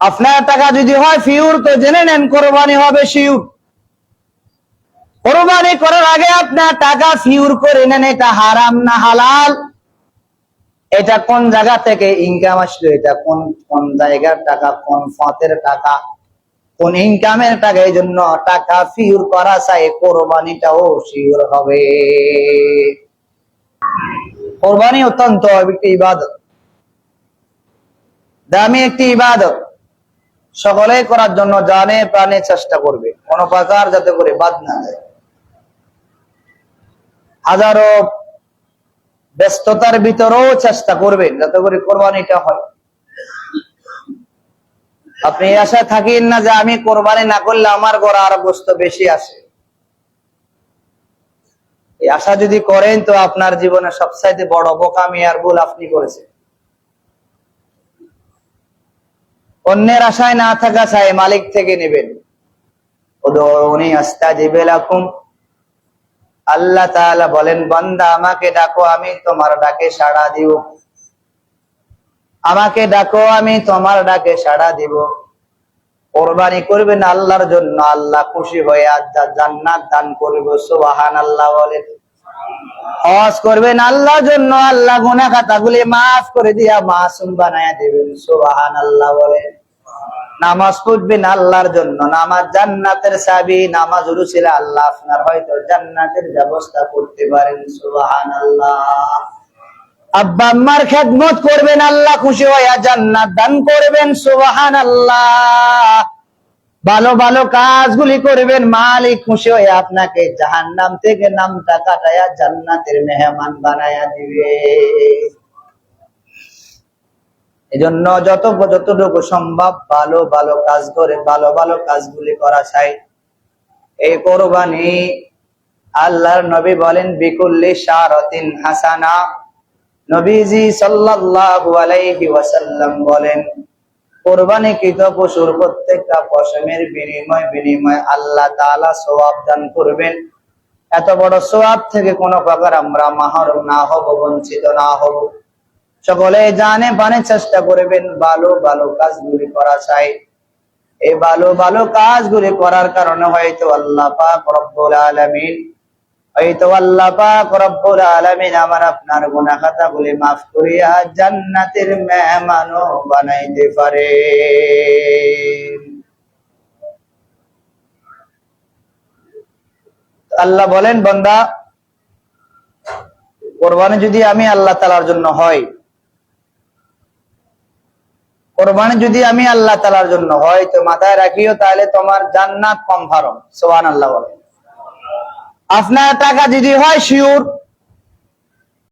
আপনার টাকা যদি হয় ফিউর, তো জেনে নেন কোরবানি হবে শিউর। কোরবানি করার আগে আপনার টাকা ফিউর করে নেন, এটা হারাম না হালাল? এটা কোন জায়গা থেকে ইনকাম আসলো? এটা কোন কোন জায়গার টাকা, কোন ফতের টাকা? কোন ইনকামের টাকা? এই জন্য টাকা ফিউর করা চাই, কোরবানিটাও শিউর হবে। কোরবানি অত্যন্ত একটি ইবাদত। দামি একটি ইবাদত। সকলে করার জন্য জানে, প্রাণে চেষ্টা করবে। কোন প্রকার যাতে করে বাদ না যায় হাজারো ব্যস্ততার ভিতরেও চেষ্টা করবেন, যাতে করে কোরবানিটা হয়। আপনি আশায় থাকেন না যে আমি কোরবানি না করলে আমার ঘরে আরও বস্তু বেশি আসে। আশা যদি করেন তো আপনার জীবনে সবচাইতে বড় বোকামি আর ভুল আপনি করেছেন। অন্যের আশায় না থাকা চাই মালিক থেকে নেবেন। উনি লাকুম। আল্লাহ তাআলা বলেন, বান্দা, আমাকে ডাকো, আমি তোমার ডাকে সাড়া দিব। আমাকে ডাকো, আমি তোমার ডাকে সাড়া দিব। কোরবানি করবেন আল্লাহর জন্য, আল্লাহ খুশি হয়ে আজ যা জান্নাত দান করবে সুবহান আল্লাহ বলেন। হজ করবেন আল্লাহর জন্য, আল্লাহ গুনাহ খাতাগুলি মাফ করে দিয়া মাসুম বানায়া দিবেন সুবহান আল্লাহ বলেন। নামাজ পড়বেন আল্লাহর জন্য। নামাজ জান্নাতের চাবি নামাজ উরুসিলে আল্লাহ আপনার হয়তো জান্নাতের ব্যবস্থা করতে পারেন সুবহান আল্লাহ আব্বা আম্মার খেদমত করবেন, আল্লাহ খুশি হইয়া জান্নাত দান করবেন সুবহান আল্লাহ ভালো ভালো কাজগুলি করবেন, মালিক খুশি হয়ে আপনাকে জাহান্নাম থেকে নামটা কাটায়া জান্নাতের মেহমান বানায়া দিবে। এজন্য যত যতটুকু সম্ভব ভালো ভালো কাজ করে, ভালো ভালো কাজগুলি করা চাই। এই কোরবানি আল্লাহর নবী বলেন, বিকুল্লি শারতিন হাসানা। নবীজি সাল্লাল্লাহু আলাইহি ওয়াসাল্লাম বলেন কোরবানি কৃত পশুর প্রত্যেকটা পশমের বিনিময় বিনিময় আল্লাহ তাআলা সওয়াব দান করবেন। এত বড় সওয়াব থেকে কোনো প্রকার আমরা মাহরুম না হব, বঞ্চিত না হব। সকলে জানে পানে চেষ্টা করবেন ভালো ভালো কাজগুলি করা চাই। এই ভালো ভালো কাজগুলি করার কারণে হয়তো আল্লাহ পাক রব্বুল আলামিন, হয়তো আল্লাহ পাক রব্বুল আলামিন আমার আপনার গুনাহ খাতাগুলি মাফ করিয়া জান্নাতের মেহমানও বানাইতে পারে আল্লাহ বলেন, বন্দা, কোরবানি যদি আমি আল্লাহ তালার জন্য হয় কোরবানি যদি আমি আল্লাহ তালার জন্য হয়, তো মাথায় রাখিও তাহলে তোমার জান্নাত কনফার্ম। সোহান আল্লাহ বলে। আপনার টাকা যদি হয়, শিওর।